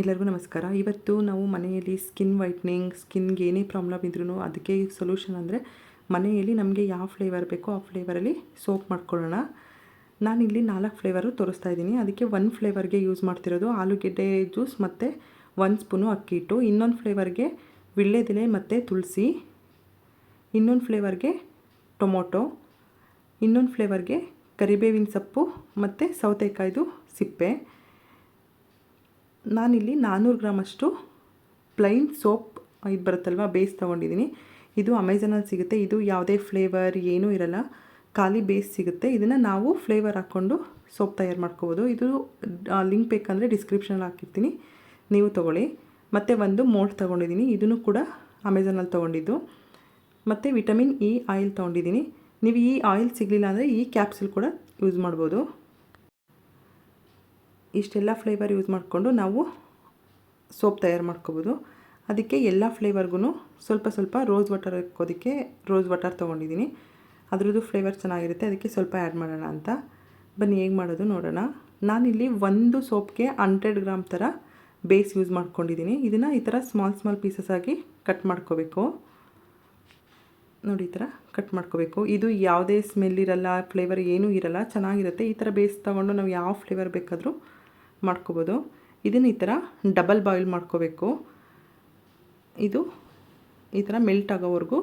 ಎಲ್ಲರಿಗೂ ನಮಸ್ಕಾರ. ಇವತ್ತು ನಾವು ಮನೆಯಲ್ಲಿ ಸ್ಕಿನ್ ವೈಟ್ನಿಂಗ್ ಸ್ಕಿನ್ಗೆ ಏನೇ ಪ್ರಾಬ್ಲಮ್ ಇದ್ರೂ ಅದಕ್ಕೆ ಸೊಲ್ಯೂಷನ್ ಅಂದರೆ ಮನೆಯಲ್ಲಿ ನಮಗೆ ಯಾವ ಫ್ಲೇವರ್ ಬೇಕೋ ಆ ಫ್ಲೇವರಲ್ಲಿ ಸೋಪ್ ಮಾಡ್ಕೊಳ್ಳೋಣ. ನಾನಿಲ್ಲಿ ನಾಲ್ಕು ಫ್ಲೇವರು ತೋರಿಸ್ತಾ ಇದ್ದೀನಿ. ಅದಕ್ಕೆ ಒನ್ ಫ್ಲೇವರ್ಗೆ ಯೂಸ್ ಮಾಡ್ತಿರೋದು ಆಲೂಗೆಡ್ಡೆ ಜ್ಯೂಸ್ ಮತ್ತು ಒಂದು ಸ್ಪೂನು ಅಕ್ಕಿ ಹಿಟ್ಟು. ಇನ್ನೊಂದು ಫ್ಲೇವರ್ಗೆ ವಿಳ್ಳೆದೆಲೆ ಮತ್ತು ತುಳಸಿ. ಇನ್ನೊಂದು ಫ್ಲೇವರ್ಗೆ ಟೊಮೊಟೊ. ಇನ್ನೊಂದು ಫ್ಲೇವರ್ಗೆ ಕರಿಬೇವಿನ ಸೊಪ್ಪು ಮತ್ತು ಸೌತೆಕಾಯ್ದು ಸಿಪ್ಪೆ. ನಾನಿಲ್ಲಿ ನಾನ್ನೂರು ಗ್ರಾಮಷ್ಟು ಪ್ಲೈನ್ ಸೋಪ್ ಇದು ಬರುತ್ತಲ್ವ ಬೇಸ್ ತೊಗೊಂಡಿದ್ದೀನಿ. ಇದು ಅಮೆಝಾನಲ್ಲಿ ಸಿಗುತ್ತೆ. ಇದು ಯಾವುದೇ ಫ್ಲೇವರ್ ಏನೂ ಇರಲ್ಲ. ಖಾಲಿ ಬೇಸ್ ಸಿಗುತ್ತೆ. ಇದನ್ನು ನಾವು ಫ್ಲೇವರ್ ಹಾಕ್ಕೊಂಡು ಸೋಪ್ ತಯಾರು ಮಾಡ್ಕೋಬೋದು. ಇದು ಲಿಂಕ್ ಬೇಕಂದರೆ ಡಿಸ್ಕ್ರಿಪ್ಷನಲ್ಲಿ ಹಾಕಿರ್ತೀನಿ. ನೀವು ತೊಗೊಳ್ಳಿ. ಮತ್ತು ಒಂದು ಮೋಲ್ಡ್ ತೊಗೊಂಡಿದ್ದೀನಿ. ಇದನ್ನು ಕೂಡ ಅಮೆಝಾನಲ್ಲಿ ತೊಗೊಂಡಿದ್ದು. ಮತ್ತು ವಿಟಮಿನ್ ಇ ಆಯಿಲ್ ತೊಗೊಂಡಿದ್ದೀನಿ. ನೀವು ಈ ಆಯಿಲ್ ಸಿಗಲಿಲ್ಲ ಅಂದರೆ ಈ ಕ್ಯಾಪ್ಸುಲ್ ಕೂಡ ಯೂಸ್ ಮಾಡ್ಬೋದು. ಇಷ್ಟೆಲ್ಲ ಫ್ಲೇವರ್ ಯೂಸ್ ಮಾಡಿಕೊಂಡು ನಾವು ಸೋಪ್ ತಯಾರು ಮಾಡ್ಕೋಬೋದು. ಅದಕ್ಕೆ ಎಲ್ಲ ಫ್ಲೇವರ್ಗೂ ಸ್ವಲ್ಪ ಸ್ವಲ್ಪ ರೋಸ್ ವಾಟರ್ ಹಾಕೋದಕ್ಕೆ ರೋಸ್ ವಾಟರ್ ತೊಗೊಂಡಿದ್ದೀನಿ ಅದರದ್ದು ಫ್ಲೇವರ್ ಚೆನ್ನಾಗಿರುತ್ತೆ, ಅದಕ್ಕೆ ಸ್ವಲ್ಪ ಆ್ಯಡ್ ಮಾಡೋಣ ಅಂತ. ಬನ್ನಿ, ಹೇಗೆ ಮಾಡೋದು ನೋಡೋಣ. ನಾನಿಲ್ಲಿ ಒಂದು ಸೋಪ್ಗೆ ಹಂಡ್ರೆಡ್ ಗ್ರಾಮ್ ಥರ ಬೇಸ್ ಯೂಸ್ ಮಾಡ್ಕೊಂಡಿದ್ದೀನಿ ಇದನ್ನು ಈ ಥರ ಸ್ಮಾಲ್ ಸ್ಮಾಲ್ ಪೀಸಸ್ ಆಗಿ ಕಟ್ ಮಾಡ್ಕೋಬೇಕು. ನೋಡಿ, ಈ ಥರ ಕಟ್ ಮಾಡ್ಕೋಬೇಕು. ಇದು ಯಾವುದೇ ಸ್ಮೆಲ್ ಇರಲ್ಲ ಫ್ಲೇವರ್ ಏನೂ ಇರಲ್ಲ, ಚೆನ್ನಾಗಿರುತ್ತೆ. ಈ ಥರ ಬೇಸ್ ತೊಗೊಂಡು ನಾವು ಯಾವ ಫ್ಲೇವರ್ ಬೇಕಾದರೂ ಮಾಡ್ಕೋಬೋದು. ಇದನ್ನು ಈ ಥರ ಡಬಲ್ ಬಾಯ್ಲ್ ಮಾಡ್ಕೋಬೇಕು. ಇದು ಈ ಥರ ಮೆಲ್ಟ್ ಆಗೋವರೆಗೂ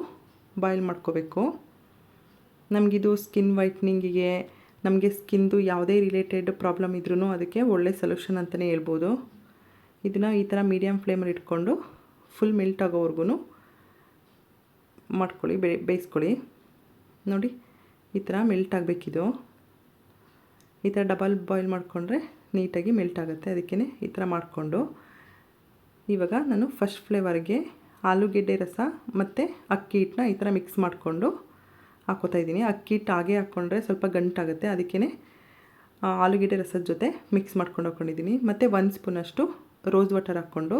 ಬಾಯ್ಲ್ ಮಾಡ್ಕೋಬೇಕು. ನಮಗಿದು ಸ್ಕಿನ್ ವೈಟ್ನಿಂಗಿಗೆ ನಮಗೆ ಸ್ಕಿನ್ದು ಯಾವುದೇ ರಿಲೇಟೆಡ್ ಪ್ರಾಬ್ಲಮ್ ಇದ್ರೂ ಅದಕ್ಕೆ ಒಳ್ಳೆ ಸೊಲ್ಯೂಷನ್ ಅಂತಲೇ ಹೇಳ್ಬೋದು. ಇದನ್ನು ಈ ಥರ ಮೀಡಿಯಮ್ ಫ್ಲೇಮಲ್ಲಿ ಇಟ್ಕೊಂಡು ಫುಲ್ ಮೆಲ್ಟ್ ಆಗೋವರೆಗೂ ಮಾಡ್ಕೊಳ್ಳಿ ಬೇಯಿಸ್ಕೊಳ್ಳಿ. ನೋಡಿ, ಈ ಥರ ಮೆಲ್ಟ್ ಆಗಬೇಕಿದು. ಈ ಥರ ಡಬಲ್ ಬಾಯ್ಲ್ ಮಾಡಿಕೊಂಡ್ರೆ ನೀಟಾಗಿ ಮೆಲ್ಟ್ ಆಗುತ್ತೆ. ಅದಕ್ಕೇ ಈ ಥರ ಮಾಡಿಕೊಂಡು ಇವಾಗ ನಾನು ಫಸ್ಟ್ ಫ್ಲೇವರ್ಗೆ ಆಲೂಗೆಡ್ಡೆ ರಸ ಮತ್ತು ಅಕ್ಕಿ ಹಿಟ್ಟನ್ನ ಈ ಥರ ಮಿಕ್ಸ್ ಮಾಡಿಕೊಂಡು ಹಾಕೋತಾ ಇದ್ದೀನಿ. ಅಕ್ಕಿ ಹಿಟ್ಟು ಹಾಗೆ ಹಾಕ್ಕೊಂಡ್ರೆ ಸ್ವಲ್ಪ ಗಂಟಾಗುತ್ತೆ. ಅದಕ್ಕೇ ಆಲೂಗೆಡ್ಡೆ ರಸದ ಜೊತೆ ಮಿಕ್ಸ್ ಮಾಡ್ಕೊಂಡು ಹಾಕ್ಕೊಂಡಿದ್ದೀನಿ ಮತ್ತು ಒಂದು ಸ್ಪೂನಷ್ಟು ರೋಸ್ ವಾಟರ್ ಹಾಕ್ಕೊಂಡು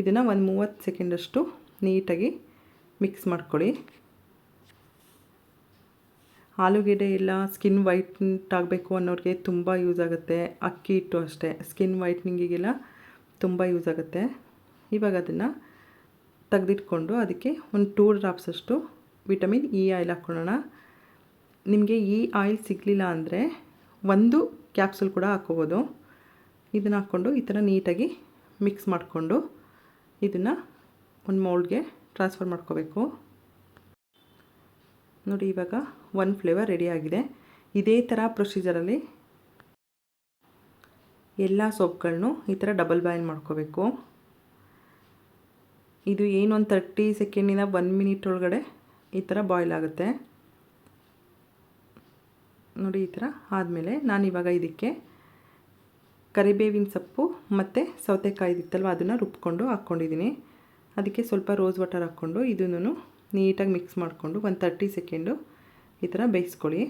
ಇದನ್ನು ಒಂದು ಮೂವತ್ತು ಸೆಕೆಂಡಷ್ಟು ನೀಟಾಗಿ ಮಿಕ್ಸ್ ಮಾಡ್ಕೊಳ್ಳಿ. ಆಲೂಗೆಡ್ಡೆ ಇಲ್ಲ ಸ್ಕಿನ್ ವೈಟ್ ಆಗಬೇಕು ಅನ್ನೋರಿಗೆ ತುಂಬ ಯೂಸ್ ಆಗುತ್ತೆ. ಅಕ್ಕಿ ಹಿಟ್ಟು ಅಷ್ಟೇ ಸ್ಕಿನ್ ವೈಟ್ನಿಂಗಿಗೆಲ್ಲ ತುಂಬ ಯೂಸ್ ಆಗುತ್ತೆ. ಇವಾಗ ಅದನ್ನು ತೆಗೆದಿಟ್ಕೊಂಡು ಅದಕ್ಕೆ ಒಂದು ಟೂ ಡ್ರಾಪ್ಸಷ್ಟು ವಿಟಮಿನ್ ಇ ಆಯಿಲ್ ಹಾಕ್ಕೊಳ್ಳೋಣ ನಿಮಗೆ ಈ ಆಯಿಲ್ ಸಿಗಲಿಲ್ಲ ಅಂದರೆ ಒಂದು ಕ್ಯಾಪ್ಸುಲ್ ಕೂಡ ಹಾಕ್ಕೋಬೋದು. ಇದನ್ನು ಹಾಕ್ಕೊಂಡು ಈ ಥರ ನೀಟಾಗಿ ಮಿಕ್ಸ್ ಮಾಡಿಕೊಂಡು ಇದನ್ನು ಒಂದು ಮೌಲ್ಡ್ಗೆ ಟ್ರಾನ್ಸ್ಫರ್ ಮಾಡ್ಕೋಬೇಕು. ನೋಡಿ ಇವಾಗ ಒನ್ ಫ್ಲೇವರ್ ರೆಡಿಯಾಗಿದೆ ಇದೇ ಥರ ಪ್ರೊಸೀಜರಲ್ಲಿ ಎಲ್ಲ ಸೋಪ್ಗಳನ್ನೂ ಈ ಥರ ಡಬಲ್ ಬಾಯ್ಲ್ ಮಾಡ್ಕೋಬೇಕು. ಇದು ಏನು ಒಂದು ತರ್ಟಿ ಸೆಕೆಂಡಿಂದ ಒನ್ ಮಿನಿಟ್ ಒಳಗಡೆ ಈ ಥರ ಬಾಯ್ಲ್ ಆಗುತ್ತೆ. ನೋಡಿ ಈ ಥರ ಆದಮೇಲೆ ನಾನು ಇವಾಗ ಇದಕ್ಕೆ ಕರಿಬೇವಿನ ಸೊಪ್ಪು ಮತ್ತು ಸೌತೆಕಾಯಿ ಇತ್ತಲ್ವ ಅದನ್ನು ರುಬ್ಕೊಂಡು ಹಾಕ್ಕೊಂಡಿದ್ದೀನಿ ಅದಕ್ಕೆ ಸ್ವಲ್ಪ ರೋಸ್ ವಾಟರ್ ಹಾಕ್ಕೊಂಡು ಇದನ್ನು ನೀಟಾಗಿ ಮಿಕ್ಸ್ ಮಾಡಿಕೊಂಡು ಒಂದು ತರ್ಟಿ ಸೆಕೆಂಡು ಈ ಥರ ಬೇಯಿಸ್ಕೊಳ್ಳಿ.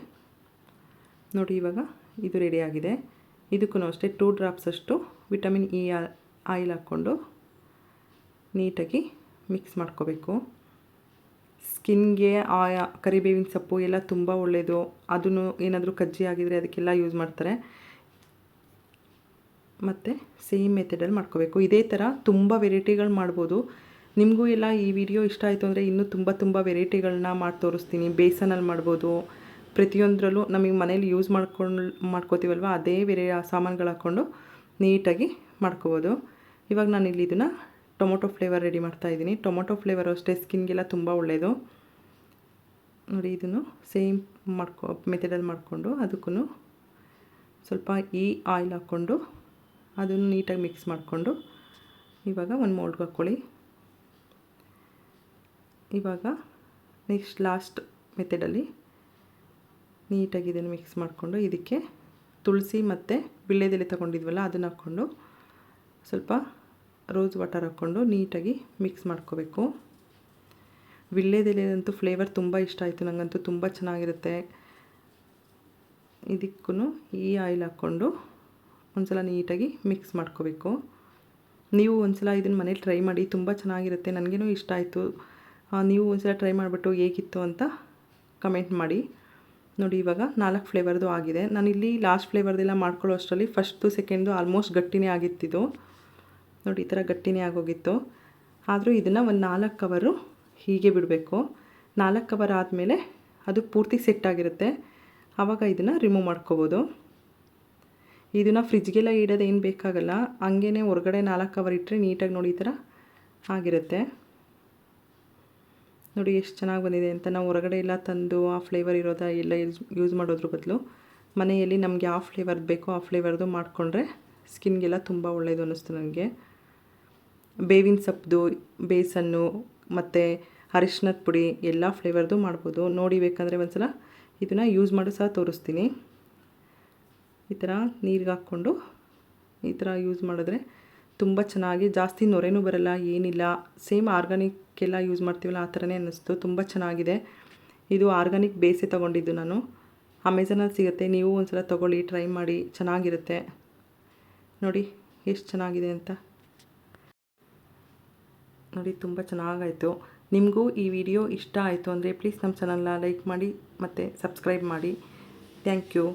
ನೋಡಿ ಇವಾಗ ಇದು ರೆಡಿಯಾಗಿದೆ ಇದಕ್ಕೂ ಅಷ್ಟೇ ಟೂ ಡ್ರಾಪ್ಸ್ ಅಷ್ಟು ವಿಟಮಿನ್ ಇ ಆಯಿಲ್ ಹಾಕ್ಕೊಂಡು ನೀಟಾಗಿ ಮಿಕ್ಸ್ ಮಾಡ್ಕೋಬೇಕು. ಸ್ಕಿನ್ಗೆ ಆ ಕರಿಬೇವಿನ ಸೊಪ್ಪು ಎಲ್ಲ ತುಂಬ ಒಳ್ಳೆಯದು ಅದನ್ನು ಏನಾದರೂ ಕಜ್ಜಿ ಆಗಿದರೆ ಅದಕ್ಕೆಲ್ಲ ಯೂಸ್ ಮಾಡ್ತಾರೆ. ಮತ್ತು ಸೇಮ್ ಮೆಥಡಲ್ಲಿ ಮಾಡ್ಕೋಬೇಕು. ಇದೇ ಥರ ತುಂಬ ವೆರೈಟಿಗಳು ಮಾಡ್ಬೋದು. ನಿಮಗೂ ಎಲ್ಲ ಈ ವಿಡಿಯೋ ಇಷ್ಟ ಆಯಿತು ಅಂದರೆ ಇನ್ನೂ ತುಂಬ ತುಂಬ ವೆರೈಟಿಗಳನ್ನ ಮಾಡಿ ತೋರಿಸ್ತೀನಿ. ಬೇಸನಲ್ಲಿ ಮಾಡ್ಬೋದು. ಪ್ರತಿಯೊಂದರಲ್ಲೂ ನಮಗೆ ಮನೇಲಿ ಯೂಸ್ ಮಾಡ್ಕೊಂಡು, ಮಾಡ್ಕೋತೀವಲ್ವ, ಅದೇ ಬೇರೆ ಸಾಮಾನುಗಳು ಹಾಕ್ಕೊಂಡು ನೀಟಾಗಿ ಮಾಡ್ಕೋಬೋದು. ಇವಾಗ ನಾನು ಇಲ್ಲಿ ಇದನ್ನು ಟೊಮೊಟೊ ಫ್ಲೇವರ್ ರೆಡಿ ಮಾಡ್ತಾ ಇದ್ದೀನಿ. ಟೊಮೊಟೊ ಫ್ಲೇವರ್ ಅಷ್ಟೇ ಸ್ಕಿನ್ಗೆಲ್ಲ ತುಂಬ ಒಳ್ಳೆಯದು ನೋಡಿ, ಇದನ್ನು ಸೇಮ್ ಮಾಡ್ಕೊ ಮೆಥಡಲ್ಲಿ ಮಾಡಿಕೊಂಡು ಅದಕ್ಕೂ ಸ್ವಲ್ಪ ಈ ಆಯಿಲ್ ಹಾಕ್ಕೊಂಡು ಅದನ್ನು ನೀಟಾಗಿ ಮಿಕ್ಸ್ ಮಾಡಿಕೊಂಡು ಇವಾಗ ಒಂದು ಮೋಲ್ಡ್ಗೆ ಹಾಕ್ಕೊಳ್ಳಿ ಇವಾಗ ನೆಕ್ಸ್ಟ್ ಲಾಸ್ಟ್ ಮೆಥಡಲ್ಲಿ ನೀಟಾಗಿ ಇದನ್ನು ಮಿಕ್ಸ್ ಮಾಡಿಕೊಂಡು ಇದಕ್ಕೆ ತುಳಸಿ ಮತ್ತು ವಿಳ್ಳೆದೆಲೆ ತೊಗೊಂಡಿದ್ವಲ್ಲ ಅದನ್ನು ಹಾಕ್ಕೊಂಡು ಸ್ವಲ್ಪ ರೋಸ್ ವಾಟರ್ ಹಾಕ್ಕೊಂಡು ನೀಟಾಗಿ ಮಿಕ್ಸ್ ಮಾಡ್ಕೋಬೇಕು. ವಿಳ್ಳೆದೆಲೆಯಂತೂ ಫ್ಲೇವರ್ ತುಂಬ ಇಷ್ಟ ಆಯಿತು ನನಗಂತೂ ತುಂಬ ಚೆನ್ನಾಗಿರುತ್ತೆ. ಇದಕ್ಕೂ ಈ ಆಯಿಲ್ ಹಾಕ್ಕೊಂಡು ಒಂದು ಸಲ ನೀಟಾಗಿ ಮಿಕ್ಸ್ ಮಾಡ್ಕೋಬೇಕು. ನೀವು ಒಂದು ಸಲ ಇದನ್ನು ಮನೇಲಿ ಟ್ರೈ ಮಾಡಿ, ತುಂಬ ಚೆನ್ನಾಗಿರುತ್ತೆ, ನನಗೇನು ಇಷ್ಟ ಆಯಿತು. ನೀವು ಒಂದ್ಸಲ ಟ್ರೈ ಮಾಡಿಬಿಟ್ಟು ಹೇಗಿತ್ತು ಅಂತ ಕಮೆಂಟ್ ಮಾಡಿ. ನೋಡಿ, ಇವಾಗ ನಾಲ್ಕು ಫ್ಲೇವರ್ದು ಆಗಿದೆ. ನಾನಿಲ್ಲಿ ಲಾಸ್ಟ್ ಫ್ಲೇವರ್ದೆಲ್ಲ ಮಾಡ್ಕೊಳ್ಳೋ ಅಷ್ಟರಲ್ಲಿ ಫಸ್ಟು ಸೆಕೆಂಡು ಆಲ್ಮೋಸ್ಟ್ ಗಟ್ಟಿನೇ ಆಗಿತ್ತಿದ್ದು ನೋಡಿ, ಈ ಥರ ಗಟ್ಟಿನೇ ಆಗೋಗಿತ್ತು. ಆದರೂ ಇದನ್ನು ಒಂದು ನಾಲ್ಕು ಕವರು ಹೀಗೆ ಬಿಡಬೇಕು. ನಾಲ್ಕು ಕವರ್ ಆದಮೇಲೆ ಅದು ಪೂರ್ತಿ ಸೆಟ್ ಆಗಿರುತ್ತೆ. ಆವಾಗ ಇದನ್ನು ರಿಮೂವ್ ಮಾಡ್ಕೋಬೋದು. ಇದನ್ನು ಫ್ರಿಜ್ಗೆಲ್ಲ ಇಡೋದೇನು ಬೇಕಾಗಲ್ಲ. ಹಂಗೇ ಹೊರಗಡೆ ನಾಲ್ಕು ಕವರ್ ಇಟ್ಟರೆ ನೀಟಾಗಿ ನೋಡಿ, ಈ ಥರ ಆಗಿರುತ್ತೆ. ನೋಡಿ ಎಷ್ಟು ಚೆನ್ನಾಗಿ ಬಂದಿದೆ ಅಂತ. ನಾವು ಹೊರಗಡೆ ಎಲ್ಲ ತಂದು ಆ ಫ್ಲೇವರ್ ಇರೋದ ಎಲ್ಲ ಯೂಸ್ ಮಾಡೋದ್ರ ಬದಲು ಮನೆಯಲ್ಲಿ ನಮಗೆ ಯಾವ ಫ್ಲೇವರ್ದು ಬೇಕೋ ಆ ಫ್ಲೇವರ್ದು ಮಾಡಿಕೊಂಡ್ರೆ ಸ್ಕಿನ್ಗೆಲ್ಲ ತುಂಬ ಒಳ್ಳೆಯದು ಅನ್ನಿಸ್ತು ನನಗೆ. ಬೇವಿನ ಸೊಪ್ಪು, ಬೇಸನ್ನು ಮತ್ತು ಅರಿಶಿನದ ಪುಡಿ ಎಲ್ಲ ಫ್ಲೇವರ್ದು ಮಾಡ್ಬೋದು. ನೋಡಿ ಬೇಕಂದರೆ ಒಂದು ಸಲ ಇದನ್ನು ಯೂಸ್ ಮಾಡಿ ಸಹ ತೋರಿಸ್ತೀನಿ. ಈ ಥರ ನೀರಿಗೆ ಹಾಕ್ಕೊಂಡು ಈ ಥರ ಯೂಸ್ ಮಾಡಿದ್ರೆ ತುಂಬ ಚೆನ್ನಾಗಿ ಜಾಸ್ತಿ ನೊರೆನೂ ಬರಲ್ಲ, ಏನಿಲ್ಲ. ಸೇಮ್ ಆರ್ಗಾನಿಕ್ ಎಲ್ಲ ಯೂಸ್ ಮಾಡ್ತೀವಲ್ಲ, ಆ ಥರನೇ ಅನ್ನಿಸ್ತು. ತುಂಬ ಚೆನ್ನಾಗಿದೆ. ಇದು ಆರ್ಗಾನಿಕ್ ಬೇಸೇ ತೊಗೊಂಡಿದ್ದು ನಾನು. ಅಮೆಝಾನಲ್ಲಿ ಸಿಗುತ್ತೆ. ನೀವು ಒಂದು ಸಲ ತೊಗೊಳ್ಳಿ, ಟ್ರೈ ಮಾಡಿ. ಚೆನ್ನಾಗಿರುತ್ತೆ. ನೋಡಿ, ಎಷ್ಟು ಚೆನ್ನಾಗಿದೆ ಅಂತ. ನೋಡಿ, ತುಂಬ ಚೆನ್ನಾಗಾಯಿತು. ನಿಮಗೂ ಈ ವಿಡಿಯೋ ಇಷ್ಟ ಆಯಿತು ಅಂದರೆ, ಪ್ಲೀಸ್ ನಮ್ಮ ಚಾನಲ್ನ ಲೈಕ್ ಮಾಡಿ ಮತ್ತು ಸಬ್ಸ್ಕ್ರೈಬ್ ಮಾಡಿ. Thank you.